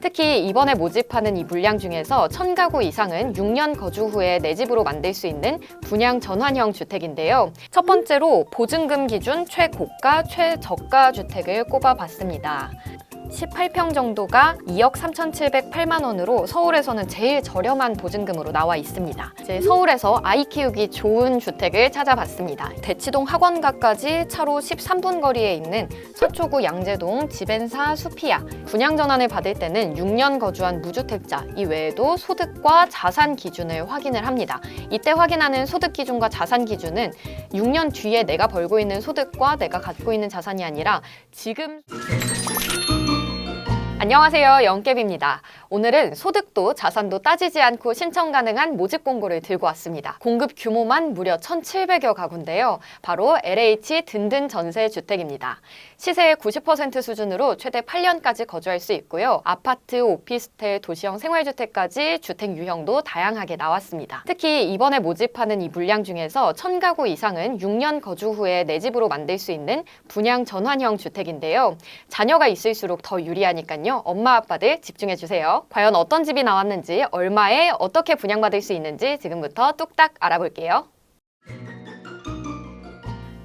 특히 이번에 모집하는 이 물량 중에서 1000가구 이상은 6년 거주 후에 내 집으로 만들 수 있는 분양 전환형 주택인데요. 첫 번째로 보증금 기준 최고가, 최저가 주택을 꼽아봤습니다. 18평 정도가 2억 3,708만 원으로 서울에서는 제일 저렴한 보증금으로 나와 있습니다. 이제 서울에서 아이 키우기 좋은 주택을 찾아봤습니다. 대치동 학원가까지 차로 13분 거리에 있는 서초구 양재동 지벤사 수피아 분양 전환을 받을 때는 6년 거주한 무주택자 이외에도 소득과 자산 기준을 확인을 합니다. 이때 확인하는 소득 기준과 자산 기준은 6년 뒤에 내가 벌고 있는 소득과 내가 갖고 있는 자산이 아니라 지금 안녕하세요. 영캡입니다. 오늘은 소득도 자산도 따지지 않고 신청 가능한 모집 공고를 들고 왔습니다. 공급 규모만 무려 1,700여 가구인데요. 바로 LH 든든 전세 주택입니다. 시세의 90% 수준으로 최대 8년까지 거주할 수 있고요. 아파트, 오피스텔, 도시형 생활주택까지 주택 유형도 다양하게 나왔습니다. 특히 이번에 모집하는 이 물량 중에서 1000가구 이상은 6년 거주 후에 내 집으로 만들 수 있는 분양 전환형 주택인데요. 자녀가 있을수록 더 유리하니까요. 엄마 아빠들 집중해 주세요. 과연 어떤 집이 나왔는지, 얼마에 어떻게 분양받을 수 있는지 지금부터 뚝딱 알아볼게요.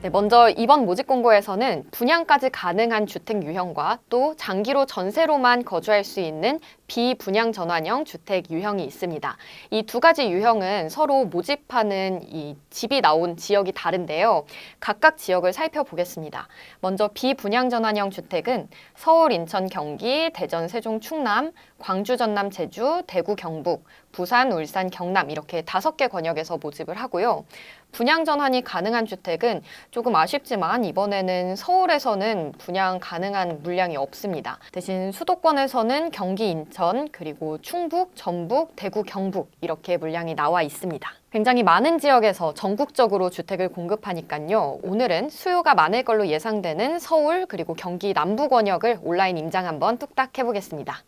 네, 먼저 이번 모집 공고에서는 분양까지 가능한 주택 유형과 또 장기로 전세로만 거주할 수 있는 비분양 전환형 주택 유형이 있습니다. 이 두 가지 유형은 서로 모집하는 이 집이 나온 지역이 다른데요. 각각 지역을 살펴보겠습니다. 먼저 비분양 전환형 주택은 서울, 인천, 경기, 대전, 세종, 충남, 광주, 전남, 제주, 대구, 경북, 부산, 울산, 경남 이렇게 다섯 개 권역에서 모집을 하고요. 분양 전환이 가능한 주택은 조금 아쉽지만 이번에는 서울에서는 분양 가능한 물량이 없습니다. 대신 수도권에서는 경기, 인천, 그리고 충북, 전북, 대구, 경북 이렇게 물량이 나와 있습니다. 굉장히 많은 지역에서 전국적으로 주택을 공급하니까요. 오늘은 수요가 많을 걸로 예상되는 서울 그리고 경기 남부 권역을 온라인 임장 한번 뚝딱 해보겠습니다.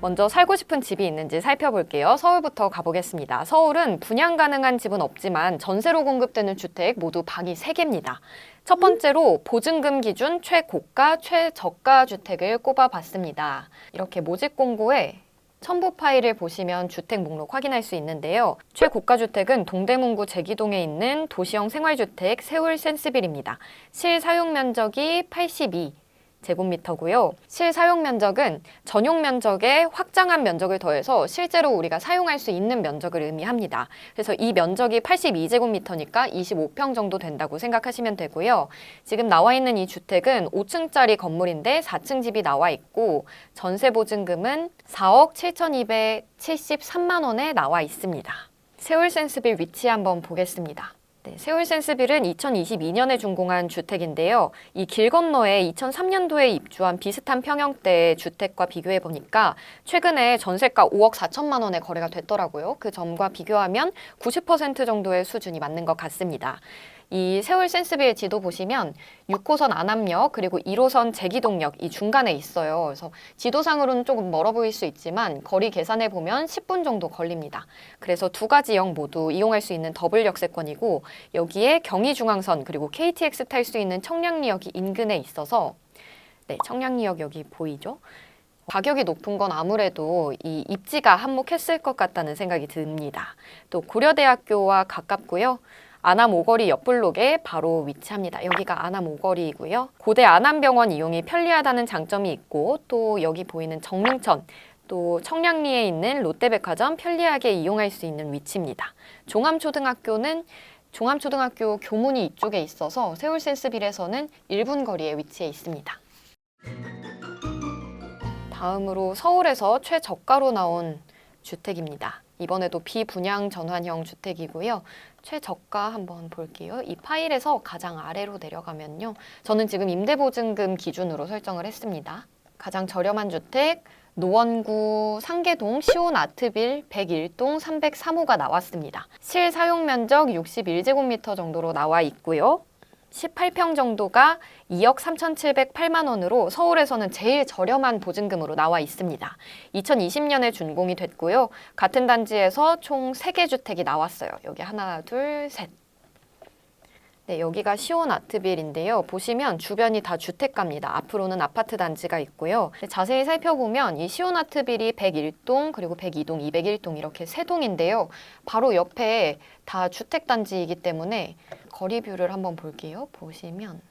먼저 살고 싶은 집이 있는지 살펴볼게요. 서울부터 가보겠습니다. 서울은 분양 가능한 집은 없지만 전세로 공급되는 주택 모두 방이 3개입니다. 첫 번째로 보증금 기준 최고가, 최저가 주택을 꼽아봤습니다. 이렇게 모집 공고에 첨부 파일을 보시면 주택 목록 확인할 수 있는데요. 최고가 주택은 동대문구 제기동에 있는 도시형 생활주택 세울 센스빌입니다. 실 사용 면적이 82 제곱미터고요. 실 사용 면적은 전용 면적에 확장한 면적을 더해서 실제로 우리가 사용할 수 있는 면적을 의미합니다. 그래서 이 면적이 82제곱미터니까 25평 정도 된다고 생각하시면 되고요. 지금 나와 있는 이 주택은 5층짜리 건물인데 4층 집이 나와 있고 전세 보증금은 4억 7,273만 원에 나와 있습니다. 세울 센스빌 위치 한번 보겠습니다. 네, 세울 센스빌은 2022년에 준공한 주택인데요. 이 길 건너에 2003년도에 입주한 비슷한 평형대의 주택과 비교해 보니까 최근에 전세가 5억 4천만 원에 거래가 됐더라고요. 그 점과 비교하면 90% 정도의 수준이 맞는 것 같습니다. 이 세울 센스빌 지도 보시면 6호선 안암역 그리고 1호선 제기동역 이 중간에 있어요. 그래서 지도상으로는 조금 멀어 보일 수 있지만 거리 계산해 보면 10분 정도 걸립니다. 그래서 두 가지 역 모두 이용할 수 있는 더블 역세권이고 여기에 경의중앙선 그리고 KTX 탈 수 있는 청량리역이 인근에 있어서 네, 청량리역 여기 보이죠? 가격이 높은 건 아무래도 이 입지가 한몫했을 것 같다는 생각이 듭니다. 또 고려대학교와 가깝고요. 안암 오거리 옆블록에 바로 위치합니다. 여기가 안암 오거리이고요. 고대 안암병원 이용이 편리하다는 장점이 있고 또 여기 보이는 정릉천 또 청량리에 있는 롯데백화점 편리하게 이용할 수 있는 위치입니다. 종암초등학교는 종암초등학교 교문이 이쪽에 있어서 세울 센스빌에서는 1분 거리에 위치해 있습니다. 다음으로 서울에서 최저가로 나온 주택입니다. 이번에도 비분양 전환형 주택이고요. 최저가 한번 볼게요. 이 파일에서 가장 아래로 내려가면요. 저는 지금 임대보증금 기준으로 설정을 했습니다. 가장 저렴한 주택 노원구 상계동 시온 아트빌 101동 303호가 나왔습니다. 실 사용 면적 61제곱미터 정도로 나와 있고요. 18평 정도가 2억 3,708만 원으로 서울에서는 제일 저렴한 보증금으로 나와 있습니다. 2020년에 준공이 됐고요. 같은 단지에서 총 3개 주택이 나왔어요. 여기 하나, 둘, 셋. 네, 여기가 시온 아트빌인데요. 보시면 주변이 다 주택가입니다. 앞으로는 아파트 단지가 있고요. 네, 자세히 살펴보면 이 시온 아트빌이 101동, 그리고 102동, 201동 이렇게 세 동인데요. 바로 옆에 다 주택 단지이기 때문에 거리 뷰를 한번 볼게요. 보시면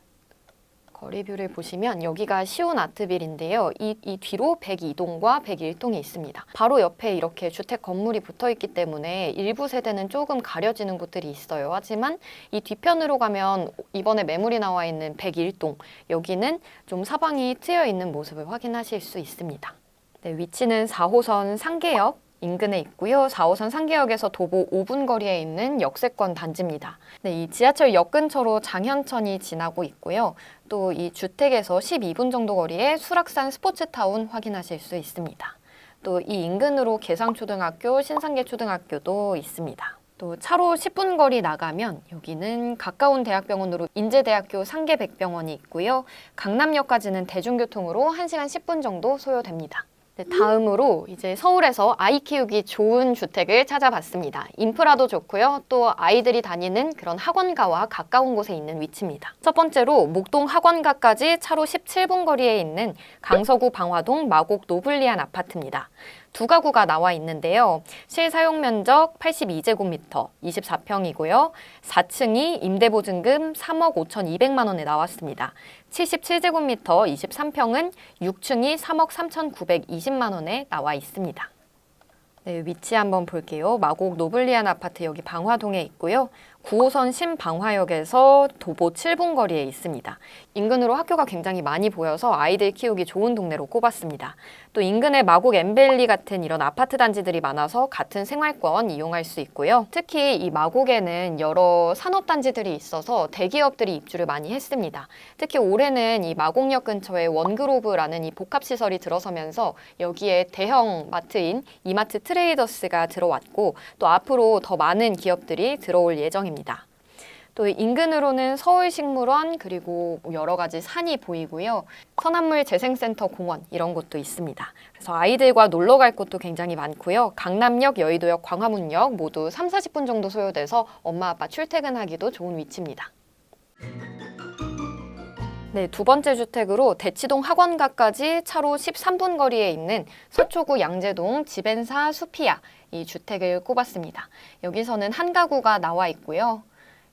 거리 뷰를 보시면 여기가 시온 아트빌인데요. 이, 이 뒤로 102동과 101동이 있습니다. 바로 옆에 이렇게 주택 건물이 붙어 있기 때문에 일부 세대는 조금 가려지는 곳들이 있어요. 하지만 이 뒤편으로 가면 이번에 매물이 나와 있는 101동 여기는 좀 사방이 트여 있는 모습을 확인하실 수 있습니다. 네, 위치는 4호선 상계역 인근에 있고요. 4호선 상계역에서 도보 5분 거리에 있는 역세권 단지입니다. 네, 이 지하철 역 근처로 장현천이 지나고 있고요. 또 이 주택에서 12분 정도 거리에 수락산 스포츠타운 확인하실 수 있습니다. 또 이 인근으로 계상초등학교, 신상계초등학교도 있습니다. 또 차로 10분 거리 나가면 여기는 가까운 대학병원으로 인제대학교 상계백병원이 있고요. 강남역까지는 대중교통으로 1시간 10분 정도 소요됩니다. 네, 다음으로 이제 서울에서 아이 키우기 좋은 주택을 찾아봤습니다. 인프라도 좋고요. 또 아이들이 다니는 그런 학원가와 가까운 곳에 있는 위치입니다. 첫 번째로 목동 학원가까지 차로 17분 거리에 있는 강서구 방화동 마곡 노블리안 아파트입니다. 두 가구가 나와 있는데요. 실사용 면적 82제곱미터, 24평이고요. 4층이 임대보증금 3억 5,200만 원에 나왔습니다. 77제곱미터, 23평은 6층이 3억 3,920만 원에 나와 있습니다. 네, 위치 한번 볼게요. 마곡 노블리안 아파트 여기 방화동에 있고요. 9호선 신방화역에서 도보 7분 거리에 있습니다. 인근으로 학교가 굉장히 많이 보여서 아이들 키우기 좋은 동네로 꼽았습니다. 또 인근에 마곡 엠벨리 같은 이런 아파트 단지들이 많아서 같은 생활권 이용할 수 있고요. 특히 이 마곡에는 여러 산업 단지들이 있어서 대기업들이 입주를 많이 했습니다. 특히 올해는 이 마곡역 근처에 원그로브라는 이 복합 시설이 들어서면서 여기에 대형 마트인 이마트 트레이더스가 들어왔고 또 앞으로 더 많은 기업들이 들어올 예정입니다. 또 인근으로는 서울식물원 그리고 여러 가지 산이 보이고요. 선한물 재생센터 공원 이런 곳도 있습니다. 그래서 아이들과 놀러 갈 곳도 굉장히 많고요. 강남역, 여의도역, 광화문역 모두 3, 40분 정도 소요돼서 엄마 아빠 출퇴근하기도 좋은 위치입니다. 네, 두 번째 주택으로 대치동 학원가까지 차로 13분 거리에 있는 서초구 양재동 지벤사 수피아 이 주택을 꼽았습니다. 여기서는 한 가구가 나와 있고요.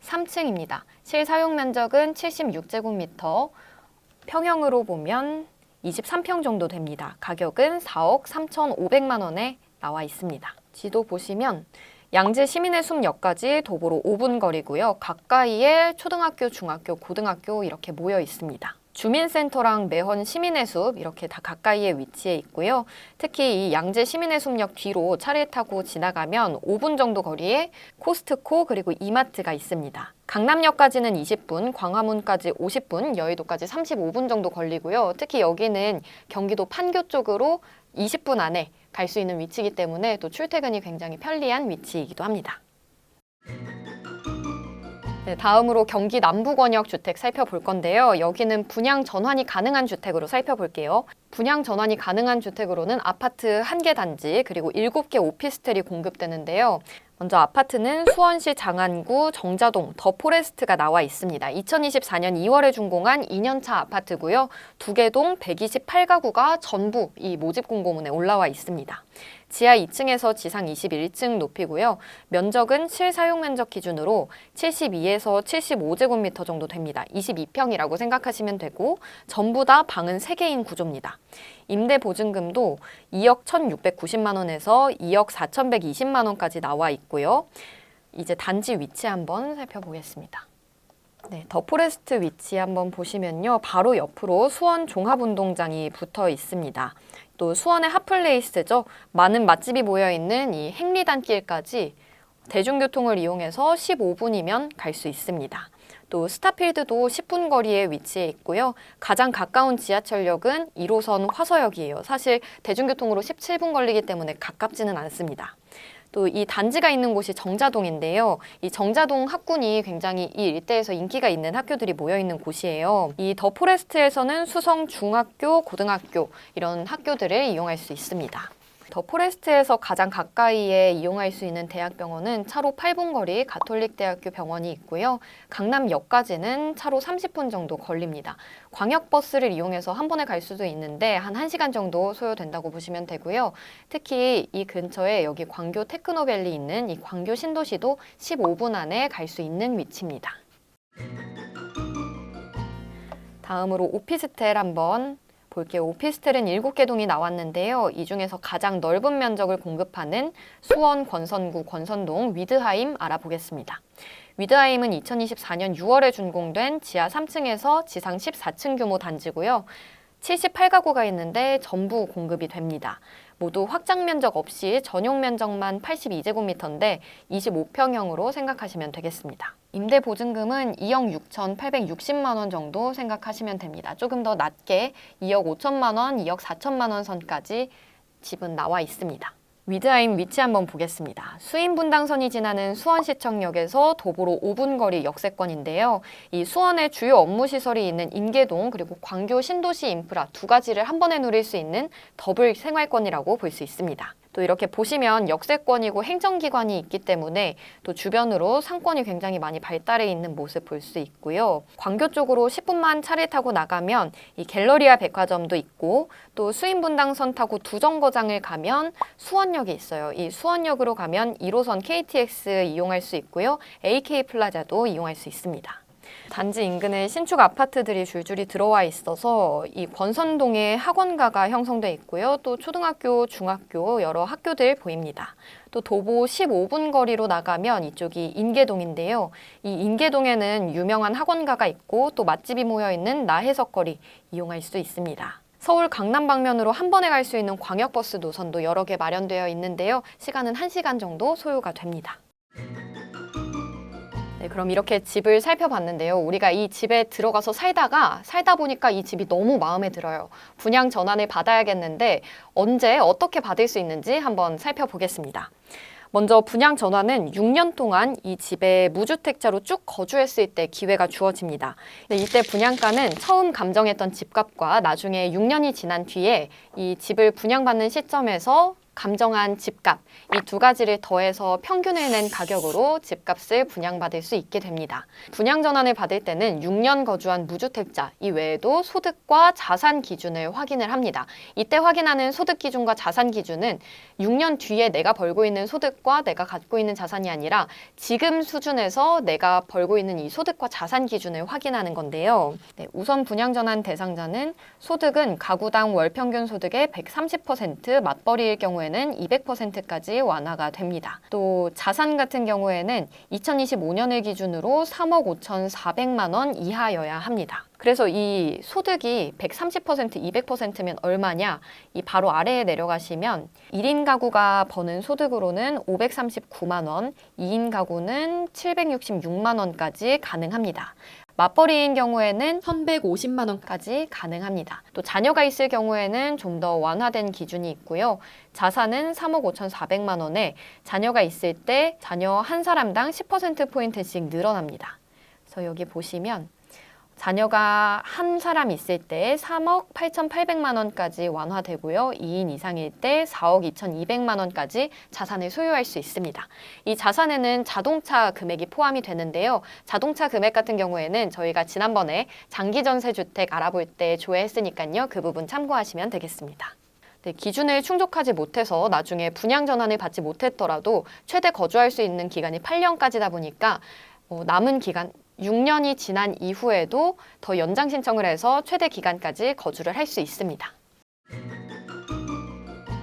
3층입니다. 실사용 면적은 76제곱미터, 평형으로 보면 23평 정도 됩니다. 가격은 4억 3,500만 원에 나와 있습니다. 지도 보시면 양재 시민의 숲역까지 도보로 5분 거리고요. 가까이에 초등학교, 중학교, 고등학교 이렇게 모여 있습니다. 주민센터랑 매헌 시민의 숲 이렇게 다 가까이에 위치해 있고요. 특히 이 양재 시민의 숲역 뒤로 차를 타고 지나가면 5분 정도 거리에 코스트코 그리고 이마트가 있습니다. 강남역까지는 20분, 광화문까지 50분, 여의도까지 35분 정도 걸리고요. 특히 여기는 경기도 판교 쪽으로 20분 안에 갈 수 있는 위치이기 때문에 또 출퇴근이 굉장히 편리한 위치이기도 합니다. 네, 다음으로 경기 남부권역 주택 살펴볼 건데요. 여기는 분양 전환이 가능한 주택으로 살펴볼게요. 분양 전환이 가능한 주택으로는 아파트 한 개 단지 그리고 일곱 개 오피스텔이 공급되는데요. 먼저 아파트는 수원시 장안구 정자동 더 포레스트가 나와 있습니다. 2024년 2월에 준공한 2년차 아파트고요. 두개동 128가구가 전부 이 모집 공고문에 올라와 있습니다. 지하 2층에서 지상 21층 높이고요. 면적은 실사용 면적 기준으로 72에서 75제곱미터 정도 됩니다. 22평이라고 생각하시면 되고 전부 다 방은 3개인 구조입니다. 임대 보증금도 2억 1,690만 원에서 2억 4,120만 원까지 나와 있고요. 이제 단지 위치 한번 살펴보겠습니다. 네, 더 포레스트 위치 한번 보시면요. 바로 옆으로 수원 종합운동장이 붙어 있습니다. 또 수원의 핫플레이스죠. 많은 맛집이 모여 있는 이 행리단길까지 대중교통을 이용해서 15분이면 갈 수 있습니다. 또 스타필드도 10분 거리에 위치해 있고요. 가장 가까운 지하철역은 1호선 화서역이에요. 사실 대중교통으로 17분 걸리기 때문에 가깝지는 않습니다. 또 이 단지가 있는 곳이 정자동인데요. 이 정자동 학군이 굉장히 이 일대에서 인기가 있는 학교들이 모여 있는 곳이에요. 이 더 포레스트에서는 수성 중학교, 고등학교 이런 학교들을 이용할 수 있습니다. 더 포레스트에서 가장 가까이에 이용할 수 있는 대학병원은 차로 8분 거리 가톨릭대학교 병원이 있고요. 강남역까지는 차로 30분 정도 걸립니다. 광역버스를 이용해서 한 번에 갈 수도 있는데 한 1시간 정도 소요된다고 보시면 되고요. 특히 이 근처에 여기 광교 테크노밸리 있는 이 광교 신도시도 15분 안에 갈 수 있는 위치입니다. 다음으로 오피스텔 한번 볼게요. 오피스텔은 7개 동이 나왔는데요. 이 중에서 가장 넓은 면적을 공급하는 수원 권선구 권선동 위드하임 알아보겠습니다. 위드하임은 2024년 6월에 준공된 지하 3층에서 지상 14층 규모 단지고요. 78가구가 있는데 전부 공급이 됩니다. 모두 확장 면적 없이 전용 면적만 82제곱미터인데 25평형으로 생각하시면 되겠습니다. 임대 보증금은 2억 6,860만 원 정도 생각하시면 됩니다. 조금 더 낮게 2억 5천만 원, 2억 4천만 원 선까지 집은 나와 있습니다. 위드하임 위치 한번 보겠습니다. 수인 분당선이 지나는 수원시청역에서 도보로 5분 거리 역세권인데요. 이 수원의 주요 업무 시설이 있는 인계동 그리고 광교 신도시 인프라 두 가지를 한 번에 누릴 수 있는 더블 생활권이라고 볼 수 있습니다. 또 이렇게 보시면 역세권이고 행정기관이 있기 때문에 또 주변으로 상권이 굉장히 많이 발달해 있는 모습 볼 수 있고요. 광교 쪽으로 10분만 차를 타고 나가면 이 갤러리아 백화점도 있고 또 수인분당선 타고 두 정거장을 가면 수원역이 있어요. 이 수원역으로 가면 1호선 KTX 이용할 수 있고요. AK 플라자도 이용할 수 있습니다. 단지 인근에 신축 아파트들이 줄줄이 들어와 있어서 이 권선동에 학원가가 형성돼 있고요. 또 초등학교, 중학교 여러 학교들 보입니다. 또 도보 15분 거리로 나가면 이쪽이 인계동인데요. 이 인계동에는 유명한 학원가가 있고 또 맛집이 모여 있는 나해석 거리 이용할 수 있습니다. 서울 강남 방면으로 한 번에 갈 수 있는 광역버스 노선도 여러 개 마련되어 있는데요. 시간은 1시간 정도 소요가 됩니다. 네, 그럼 이렇게 집을 살펴봤는데요. 우리가 이 집에 들어가서 살다가 살다 보니까 이 집이 너무 마음에 들어요. 분양 전환을 받아야겠는데 언제 어떻게 받을 수 있는지 한번 살펴보겠습니다. 먼저 분양 전환은 6년 동안 이 집에 무주택자로 쭉 거주했을 때 기회가 주어집니다. 네, 이때 분양가는 처음 감정했던 집값과 나중에 6년이 지난 뒤에 이 집을 분양받는 시점에서 감정한 집값 이 두 가지를 더해서 평균을 낸 가격으로 집값을 분양받을 수 있게 됩니다. 분양 전환을 받을 때는 6년 거주한 무주택자 이 외에도 소득과 자산 기준을 확인을 합니다. 이때 확인하는 소득 기준과 자산 기준은 6년 뒤에 내가 벌고 있는 소득과 내가 갖고 있는 자산이 아니라 지금 수준에서 내가 벌고 있는 이 소득과 자산 기준을 확인하는 건데요. 네, 우선 분양 전환 대상자는 소득은 가구당 월 평균 소득의 130% 맞벌이일 경우에 는 200%까지 완화가 됩니다. 또 자산 같은 경우에는 2025년을 기준으로 3억 5,400만 원 이하여야 합니다. 그래서 이 소득이 130% 200%면 얼마냐? 이 바로 아래에 내려가시면 1인 가구가 버는 소득으로는 539만 원, 2인 가구는 766만 원까지 가능합니다. 맞벌이인 경우에는 1,150만 원까지 가능합니다. 또 자녀가 있을 경우에는 좀 더 완화된 기준이 있고요. 자산은 3억 5,400만 원에 자녀가 있을 때 자녀 한 사람당 10%포인트씩 늘어납니다. 그래서 여기 보시면 자녀가 한 사람 있을 때 3억 8,800만 원까지 완화되고요. 2인 이상일 때 4억 2,200만 원까지 자산을 소유할 수 있습니다. 이 자산에는 자동차 금액이 포함이 되는데요. 자동차 금액 같은 경우에는 저희가 지난번에 장기 전세 주택 알아볼 때 조회했으니까요. 그 부분 참고하시면 되겠습니다. 네, 기준을 충족하지 못해서 나중에 분양 전환을 받지 못했더라도 최대 거주할 수 있는 기간이 8년까지다 보니까 어, 남은 기간 6년이 지난 이후에도 더 연장 신청을 해서 최대 기간까지 거주를 할 수 있습니다.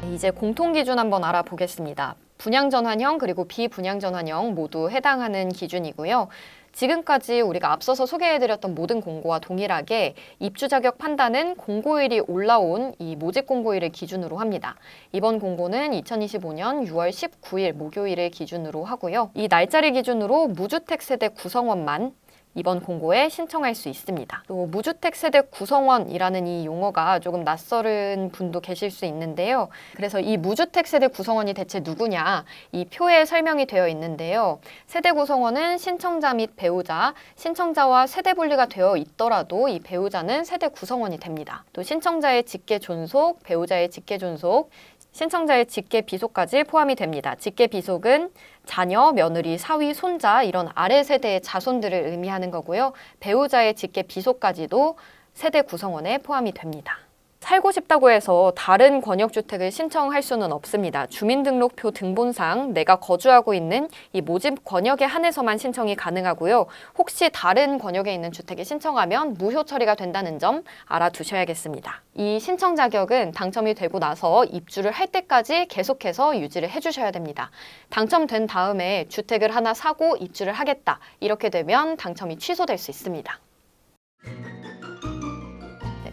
네, 이제 공통 기준 한번 알아보겠습니다. 분양 전환형 그리고 비분양 전환형 모두 해당하는 기준이고요. 지금까지 우리가 앞서서 소개해드렸던 모든 공고와 동일하게 입주 자격 판단은 공고일이 올라온 이 모집 공고일을 기준으로 합니다. 이번 공고는 2025년 6월 19일 목요일을 기준으로 하고요. 이 날짜를 기준으로 무주택 세대 구성원만 이번 공고에 신청할 수 있습니다. 또 무주택 세대 구성원이라는 이 용어가 조금 낯설은 분도 계실 수 있는데요. 그래서 이 무주택 세대 구성원이 대체 누구냐 이 표에 설명이 되어 있는데요. 세대 구성원은 신청자 및 배우자, 신청자와 세대 분리가 되어 있더라도 이 배우자는 세대 구성원이 됩니다. 또 신청자의 직계 존속, 배우자의 직계 존속, 신청자의 직계 비속까지 포함이 됩니다. 직계 비속은 자녀, 며느리, 사위, 손자 이런 아래 세대의 자손들을 의미하는 거고요. 배우자의 직계 비속까지도 세대 구성원에 포함이 됩니다. 살고 싶다고 해서 다른 권역주택을 신청할 수는 없습니다. 주민등록표 등본상 내가 거주하고 있는 이 모집 권역에 한해서만 신청이 가능하고요. 혹시 다른 권역에 있는 주택에 신청하면 무효 처리가 된다는 점 알아두셔야겠습니다. 이 신청 자격은 당첨이 되고 나서 입주를 할 때까지 계속해서 유지를 해주셔야 됩니다. 당첨된 다음에 주택을 하나 사고 입주를 하겠다. 이렇게 되면 당첨이 취소될 수 있습니다.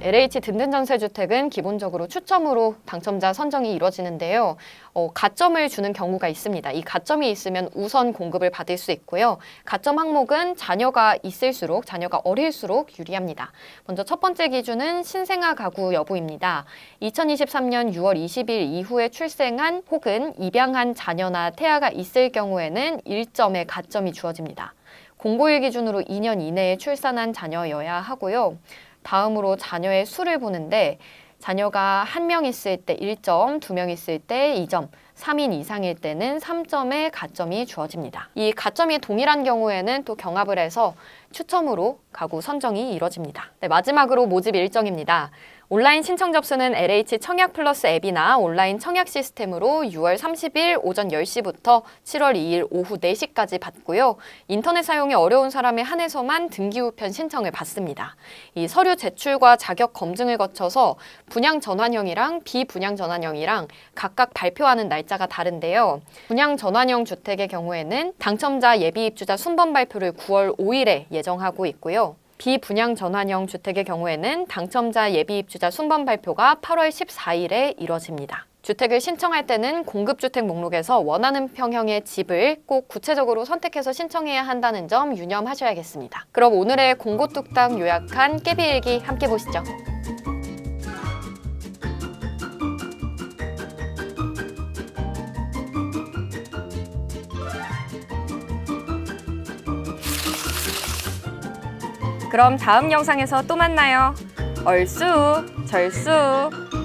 LH 든든 전세주택은 기본적으로 추첨으로 당첨자 선정이 이루어지는데요. 어, 가점을 주는 경우가 있습니다. 이 가점이 있으면 우선 공급을 받을 수 있고요. 가점 항목은 자녀가 있을수록, 자녀가 어릴수록 유리합니다. 먼저 첫 번째 기준은 신생아 가구 여부입니다. 2023년 6월 20일 이후에 출생한 혹은 입양한 자녀나 태아가 있을 경우에는 1점의 가점이 주어집니다. 공고일 기준으로 2년 이내에 출산한 자녀여야 하고요. 다음으로 자녀의 수를 보는데 자녀가 한 명 있을 때 1점, 두 명 있을 때 2점, 3인 이상일 때는 3점의 가점이 주어집니다. 이 가점이 동일한 경우에는 또 경합을 해서 추첨으로 가구 선정이 이뤄집니다. 네, 마지막으로 모집 일정입니다. 온라인 신청 접수는 LH 청약 플러스 앱이나 온라인 청약 시스템으로 6월 30일 오전 10시부터 7월 2일 오후 4시까지 받고요. 인터넷 사용이 어려운 사람에 한해서만 등기 우편 신청을 받습니다. 이 서류 제출과 자격 검증을 거쳐서 분양 전환형이랑 비분양 전환형이랑 각각 발표하는 날짜가 다른데요. 분양 전환형 주택의 경우에는 당첨자 예비 입주자 순번 발표를 9월 5일에 예정하고 있고요. 비분양 전환형 주택의 경우에는 당첨자 예비 입주자 순번 발표가 8월 14일에 이뤄집니다. 주택을 신청할 때는 공급주택 목록에서 원하는 평형의 집을 꼭 구체적으로 선택해서 신청해야 한다는 점 유념하셔야겠습니다. 그럼 오늘의 공고 뚝딱 요약한 깨비일기 함께 보시죠. 그럼 다음 영상에서 또 만나요. 얼쑤, 절쑤.